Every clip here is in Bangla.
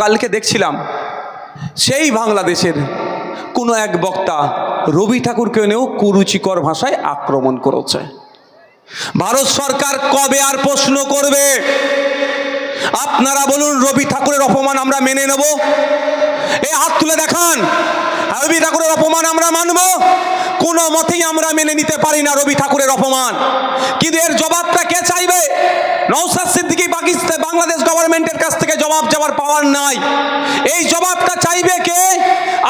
কালকে দেখছিলাম, সেই বাংলাদেশের কোনো এক বক্তা রবি ঠাকুরকে নিয়েও কুরুচিকর ভাষায় আক্রমণ করেছে। ভারত সরকার কবে আর প্রশ্ন করবে? আপনারা বলুন, রবি ঠাকুরের অপমান আমরা মেনে নেব? এই হাত তুলে দেখান, রবি ঠাকুরের অপমান আমরা মানব? কোনো মতেই আমরা মেনে নিতে পারি না রবি ঠাকুরের অপমান। কিন্তু এর জবাবটা কে চাইবে? নৌসাদ সিদ্দিকি পাকিস্তান বাংলাদেশ গভর্নমেন্টের কাছ থেকে জবাব যাওয়ার পাওয়ার নাই। এই জবাবটা চাইবে কে?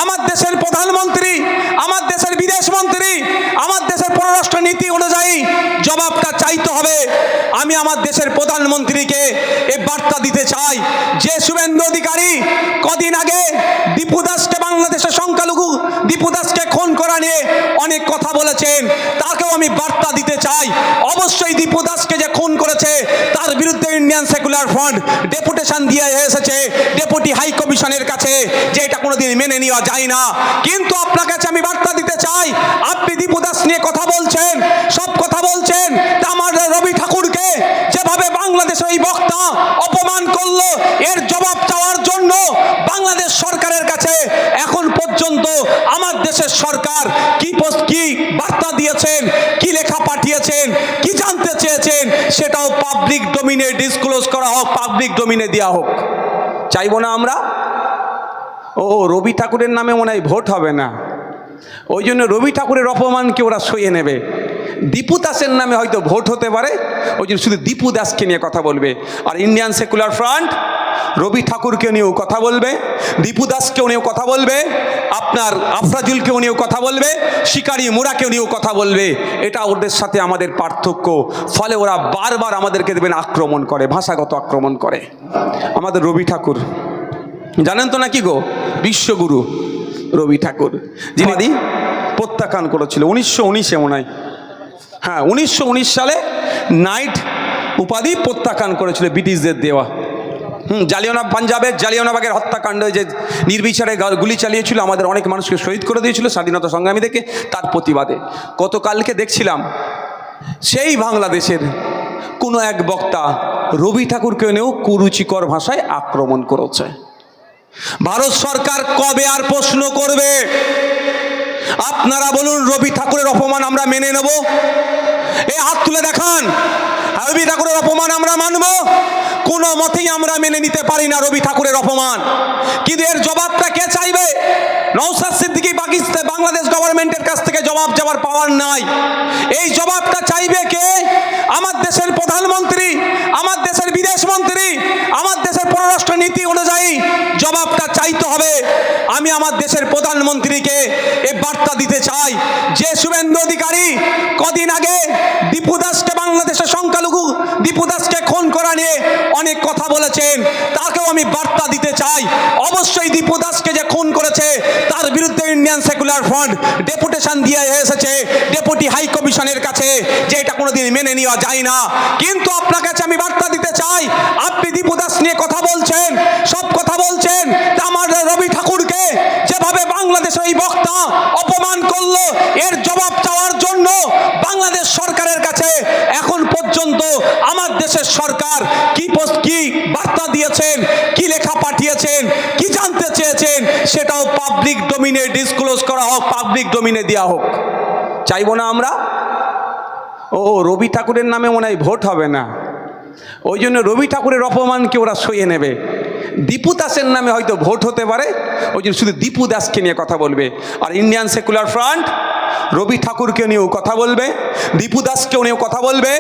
আমার দেশের প্রধানমন্ত্রী, আমার দেশের বিদেশ মন্ত্রী আমার দেশের পররাষ্ট্র নীতি অনুযায়ী জবাবটা চাইতে হবে। আমি আমার দেশের প্রধানমন্ত্রীকে এ বার্তা দিতে চাই। যে শুভেন্দু অধিকারী কদিন আগে দীপু দাসকে বাংলাদেশের সংখ্যালঘু দীপু দাসকে খুন করা নিয়ে অনেক কথা বলেছেন, তাকেও আমি বার্তা দিতে চাই। অবশ্যই দীপু দাসকে যে খুন করেছে, তার বিরুদ্ধে ইন্ডিয়ান সেকুলার ফ্রন্ট ডেপুটেশন দিয়ে এসেছে, ডেপুটি হাই কমিশনের কাছে, যে এটা কোনোদিন মেনে নেওয়া যায় না। কিন্তু আপনার কাছে আমি বার্তা দিতে চাই আপনি দীপু দাস নিয়ে কথা বলছেন সব কথা বলছেন তা আমার রবি ঠাকুরকে যেভাবে বাংলাদেশের এই বক্তা অপমান করল এর জবাব চাওয়ার জন্য বাংলাদেশ সরকারের কাছে এখন পর্যন্ত আমার দেশের সরকার কি পোস্ট কি বার্তা দিয়েছেন কি লেখা পাঠিয়েছেন? কি জানতে চেয়েছেন? সেটাও পাবলিক ডোমিনে ডিসক্লোজ করা হোক পাবলিক ডোমিনে দেওয়া হোক। চাইব না আমরা? ও রবি ঠাকুরের নামে মনে হয় ভোট হবে না। ওই জন্য রবি ঠাকুরের অপমানকে ওরা সইয়ে নেবে? দীপু দাসের নামে হয়তো ভোট হতে পারে। ওই জন্য শুধু দীপু দাসকে নিয়ে কথা বলবে। আর ইন্ডিয়ান সেকুলার ফ্রন্ট রবি ঠাকুরকে নিয়েও কথা বলবে। দীপু দাসকেও নিয়েও কথা বলবে। আপনার আফরাজুলকেও নিয়েও কথা বলবে। শিকারি মুরাকেও নিয়েও কথা বলবে। এটা ওদের সাথে আমাদের পার্থক্য। ফলে ওরা বারবার আমাদেরকে দেবেন আক্রমণ করে ভাষাগত আক্রমণ করে। আমাদের রবি ঠাকুর। জানেন তো নাকি গো? বিশ্বগুরু রবি ঠাকুর। যিনি প্রত্যাখ্যান করেছিল। উনিশশো উনিশে মনে হয়। হ্যাঁ উনিশশো উনিশ সালে নাইট উপাধি প্রত্যাখ্যান করেছিল ব্রিটিশদের দেওয়া। হুম জালিয়ানা পাঞ্জাবের জালিয়ানাবাগের হত্যাকাণ্ড যে নির্বিচারে গুলি চালিয়েছিল, আমাদের অনেক মানুষকে শহীদ করে দিয়েছিল স্বাধীনতা সংগ্রামীদেরকে তার প্রতিবাদে। গতকালকে দেখছিলাম, সেই বাংলাদেশের কোনো এক বক্তা রবি ঠাকুরকে নিয়েও কুরুচিকর ভাষায় আক্রমণ করেছে। ভারত সরকার কবে আর প্রশ্ন করবে? আপনারা বলুন, রবি ঠাকুরের অপমান আমরা মেনে নেব? এ হাত তুলে দেখান। রবি ঠাকুরের অপমান আমরা মানব? কোনো মতেই আমরা মেনে নিতে পারি না রবি ঠাকুরের অপমান। কিন্তু এর জবাবটা কে চাইবে? নৌসাদ সিদ্দিকি পাকিস্তান, বাংলাদেশ গভর্নমেন্টের কাছ থেকে জবাব যাওয়ার পাওয়ার নাই। এই জবাবটা চাইবে কে? আমার দেশের প্রধানমন্ত্রী, আমার দেশের বিদেশ মন্ত্রী আমার দেশের পররাষ্ট্র নীতি অনুযায়ী জবাবটা চাইতে হবে। আমি আমার দেশের প্রধানমন্ত্রীকে এ বার্তা দিতে চাই। যে শুভেন্দু অধিকারী কদিন আগে দীপু দাসকে বাংলাদেশের সংখ্যালঘু দীপু দাসকে খুন করা নিয়ে অনেক কথা বলেছেন। তাকেও আমি বার্তা দিতে চাই। অবশ্যই দীপু দাসকে যে খুন করেছে, তার বিরুদ্ধে ইন্ডিয়ান সেকুলার ফ্রন্ট ডেপুটেশন দিয়ে এসেছে, ডেপুটি হাই কমিশনের কাছে, যে এটা কোনোদিন মেনে নেওয়া যায় না। কিন্তু আপনার কাছে আমি বার্তা দিতে চাই, আপনি দীপু দাস নিয়ে কথা বলছেন, সব কথা বলছেন তা আমার রবি ঠাকুরকে যেভাবে বাংলাদেশের এই বক্তা অপমান করল, এর জবাব চাওয়ার জন্য বাংলাদেশ সরকারের কাছে এখন পর্যন্ত আমার দেশের সরকার কি কি বার্তা দিয়েছেন, কি লেখা পাঠিয়েছেন, কি জানতে চেয়েছেন, সেটাও পাবলিক ডোমিনে ডিসক্লোজ করা হোক পাবলিক ডোমিনে দেওয়া হোক। চাইব না আমরা? ও, রবি ঠাকুরের নামে মনে হয় ভোট হবে না। ওই জন্য রবি ঠাকুরের অপমানকে ওরা সইয়ে নেবে। দীপু দাসের নামে হয়তো ভোট হতে পারে। ওই জন্য শুধু দীপু দাসকে নিয়ে কথা বলবে আর ইন্ডিয়ান সেকুলার ফ্রন্ট রবি ঠাকুরকে নিয়েও কথা বলবে, দীপু দাসকেও নিয়েও কথা বলবে,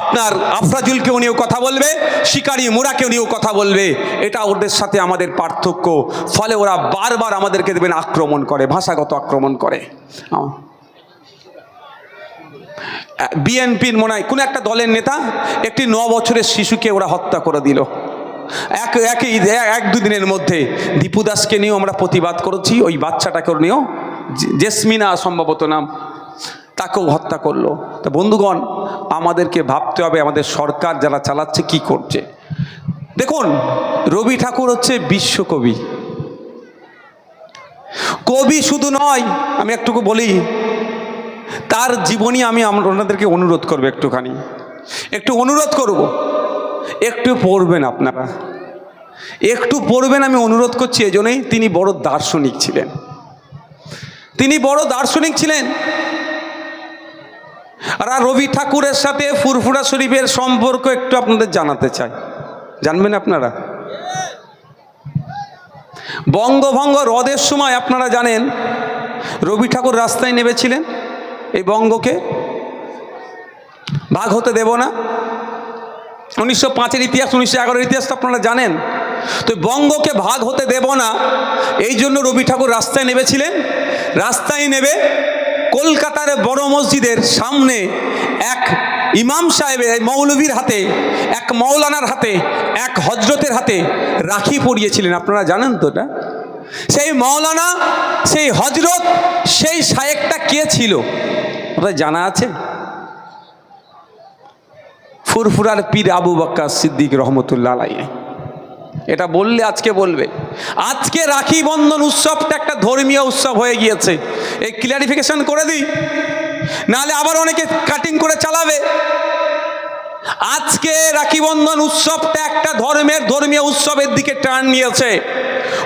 আপনার আফরাজুলকেও নিয়েও কথা বলবে, শিকারি মুরাকেও নিয়েও কথা বলবে। এটা ওদের সাথে আমাদের পার্থক্য। ফলে ওরা বারবার আমাদেরকে দেবেন আক্রমণ করে, ভাষাগত আক্রমণ করে। বিএনপির মনে হয়, কোনো একটা দলের নেতা একটি ন বছরের শিশুকে ওরা হত্যা করে দিল। এক একই এক দুদিনের মধ্যে দীপু দাসকে নিয়েও আমরা প্রতিবাদ করেছি, ওই বাচ্চাটাকে নিয়েও জেসমিনা সম্ভবত নাম, তাকেও হত্যা করল। তা বন্ধুগণ, আমাদেরকে ভাবতে হবে আমাদের সরকার যারা চালাচ্ছে কি করছে। দেখুন, রবি ঠাকুর হচ্ছে বিশ্বকবি কবি। শুধু নয়, আমি একটুকু বলি, তার জীবনী আমি, ওনাদেরকে অনুরোধ করব একটুখানি। একটু অনুরোধ করব একটু পড়বেন আপনারা। একটু পড়বেন, আমি অনুরোধ করছি এজন্যই তিনি বড় দার্শনিক ছিলেন। তিনি বড় দার্শনিক ছিলেন। আর রবি ঠাকুরের সাথে ফুরফুরা শরীফের সম্পর্ক একটু আপনাদের জানাতে চাই। জানবেন আপনারা? বঙ্গভঙ্গ রদের সময় আপনারা জানেন, রবি ঠাকুর রাস্তায় নেমেছিলেন। এই বঙ্গকে ভাগ হতে দেব না। উনিশশো পাঁচের ইতিহাস, উনিশশো এগারোর ইতিহাস তো আপনারা জানেন। তো বঙ্গকে ভাগ হতে দেব না, এই জন্য রবি ঠাকুর রাস্তায় নেমেছিলেন। রাস্তায় নেবে কলকাতার বড় মসজিদের সামনে এক ইমাম সাহেবের মৌলভীর হাতে, এক মৌলানার হাতে, এক হজরতের হাতে রাখি পরিয়েছিলেন। আপনারা জানেন তো এটা সেই মৌলানা, সেই হজরত সেই শায়েকটা কে ছিল? ওটা জানা আছে? ফুরফুরার পীর আবু বাক্কা সিদ্দিক রহমতুল্লাহ আলাই এটা বললে আজকে বলবে। আজকে রাখি বন্ধন উৎসবটা একটা ধর্মীয় উৎসব হয়ে গিয়েছে। এই ক্লিয়ারিফিকেশন করে দিই। নাহলে আবার অনেকে কাটিং করে চালাবে। আজকে রাখি বন্ধন উৎসবটা একটা ধর্মের ধর্মীয় উৎসবের দিকে টার্ন নিয়েছে।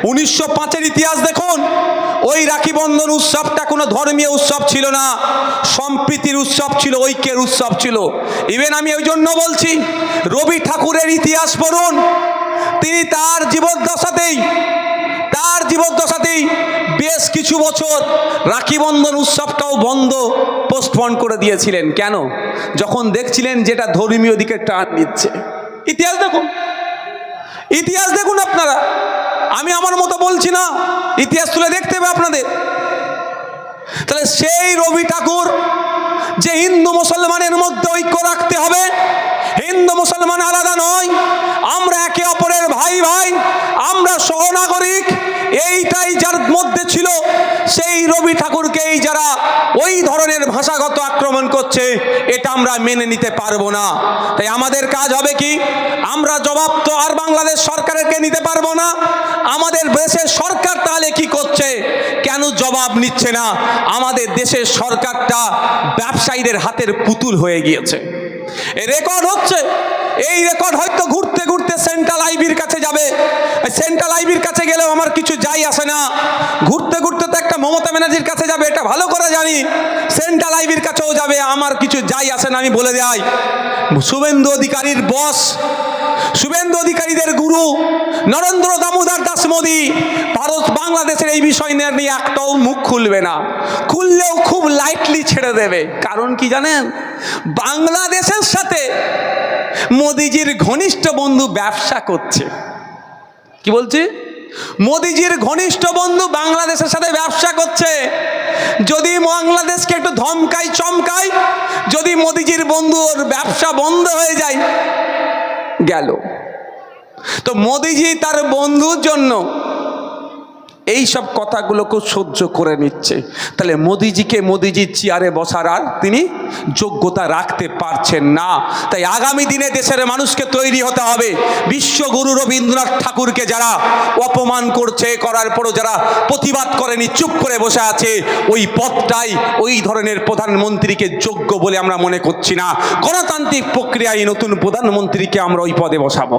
উনিশশো পাঁচের ইতিহাস দেখুন। ওই রাখি বন্ধন উৎসবটা কোনো ধর্মীয় উৎসব ছিল না, সম্প্রীতির উৎসব ছিল, ঐক্যের উৎসব ছিল। ইভেন আমি ওই জন্য বলছি, রবি ঠাকুরের ইতিহাস পড়ুন, তিনি তার জীবদ্দশাতেই তার জীবদ্দশাতেই বেশ কিছু বছর রাখি বন্ধন উৎসবটাও বন্ধ পোস্টপন করে দিয়েছিলেন। কেন? যখন দেখছিলেন যেটা ধর্মীয় দিকে টান নিচ্ছে ইতিহাস দেখুন। ইতিহাস দেখুন আপনারা। আমি আমার মতো বলছি না, ইতিহাস তুলে দেখতে হবে আপনাদের। তাহলে সেই রবি ঠাকুর যে হিন্দু মুসলমানের মধ্যে ঐক্য রাখতে হবে, হিন্দু মুসলমান আলাদা নয়, আমরা একে অপরের ভাই ভাই, আমরা সহনাগরিক এইটাই যার মধ্যে ছিল, সেই রবি ঠাকুরকেই যারা ওই ধরনের ভাষাগত আক্রমণ করছে, এটা আমরা মেনে নিতে পারব না। তাই আমাদের কাজ হবে কি, আমরা জবাব তো আর বাংলাদেশ সরকারকে নিতে পারব না, আমাদের দেশের সরকার তাহলে কি করছে? কেন জবাব নিচ্ছে না? আমাদের দেশের সরকারটা ব্যবসায়ীদের হাতের পুতুল হয়ে গিয়েছে। রেকর্ড হচ্ছে এই রেকর্ড হয়তো ঘুরতে ঘুরতে সেন্ট্রাল আইবির কাছে যাবে। সেন্ট্রাল আইবির কাছে গেলেও আমার কিছু যাই আসে না। ঘুরতে ঘুরতে তো একটা মমতা ব্যানার্জির কাছে যাবে, এটা ভালো করে জানি। সেন্ট্রাল আইবির কাছেও যাবে, আমার কিছু যাই আসে না, আমি বলে দেয় শুভেন্দু অধিকারীর বস শুভেন্দু অধিকারীদের গুরু, নরেন্দ্র দামোদর দাস মোদী ভারত বাংলাদেশের এই বিষয় নিয়ে একটাও মুখ খুলবে না। খুললেও খুব লাইটলি ছেড়ে দেবে। কারণ কি জানেন? বাংলাদেশের সাথে মোদিজির ঘনিষ্ঠ বন্ধু ব্যবসা করছে। কি বলছি? মোদিজির ঘনিষ্ঠ বন্ধু বাংলাদেশের সাথে ব্যবসা করছে। যদি বাংলাদেশকে একটু ধমকায়, চমকায়, যদি মোদিজির বন্ধু ওর ব্যবসা বন্ধ হয়ে যায়, গেল। তো মোদিজি তার বন্ধুর জন্য এই সব কথাগুলোকে সহ্য করে নিচ্ছে। তাহলে মোদিজিকে মোদিজির চেয়ারে বসার আর তিনি যোগ্যতা রাখতে পারছেন না। তাই আগামী দিনে দেশের মানুষকে তৈরি হতে হবে। বিশ্বগুরু রবীন্দ্রনাথ ঠাকুরকে যারা অপমান করছে, করার পরও যারা প্রতিবাদ করেনি, চুপ করে বসে আছে, ওই পথটাই ওই ধরনের প্রধানমন্ত্রীকে যোগ্য বলে আমরা মনে করছি না। গণতান্ত্রিক প্রক্রিয়ায় নতুন প্রধানমন্ত্রীকে আমরা ওই পদে বসাবো।